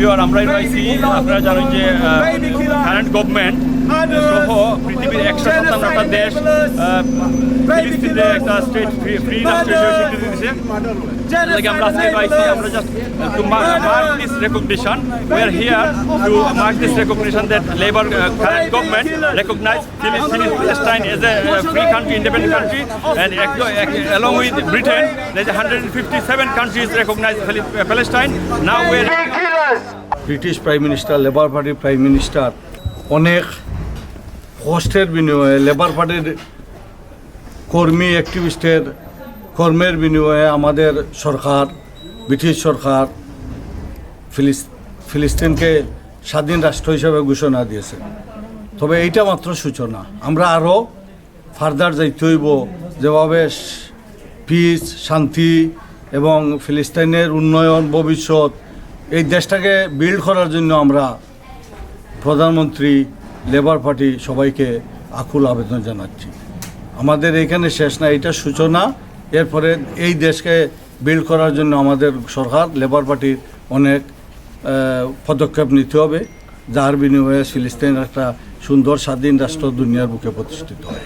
বিহার আমরাই রয়েছি আপনারা জানেন যে কারেন্ট গভর্নমেন্ট সহ পৃথিবীর একশো সাতান্নটা দেশ আহ, একটা স্টেট ফ্রি ফ্রি রাষ্ট্র হিসেবে স্বীকৃতি দিয়েছে like আমরা আজকে পাইছি আমরা just to mark, mark this recognition we are here to mark this recognition that labor uh, current government recognize Philistine Palestine as a uh, free country independent country and ac- along with Britain there's 157 countries recognize uh, Palestine now we are British prime minister Labour পার্টির prime minister অনেক কষ্টের বিনিময়ে labour পার্টির কর্মী অ্যাক্টিভিস্টের কর্মের বিনিময়ে আমাদের সরকার, British সরকার fleece ফিলিস্তিনকে স্বাধীন রাষ্ট্র হিসেবে ঘোষণা দিয়েছে। তবে এইটা মাত্র সূচনা। আমরা আরও ফার্দার যাইতে হইব। যেভাবে পিস শান্তি এবং ফিলিস্তিনের উন্নয়ন, ভবিষ্যৎ এই দেশটাকে বিল্ড করার জন্য আমরা প্রধানমন্ত্রী লেবার পার্টি সবাইকে আকুল আবেদন জানাচ্ছি। আমাদের এখানে শেষ না, এটা সূচনা। এরপরে এই দেশকে বিল্ড করার জন্য আমাদের সরকার লেবার পার্টির অনেক পদক্ষেপ নিতে হবে। যার বিনিময়ে ফিলিস্তিন একটা সুন্দর, স্বাধীন রাষ্ট্র দুনিয়ার বুকে প্রতিষ্ঠিত হয়।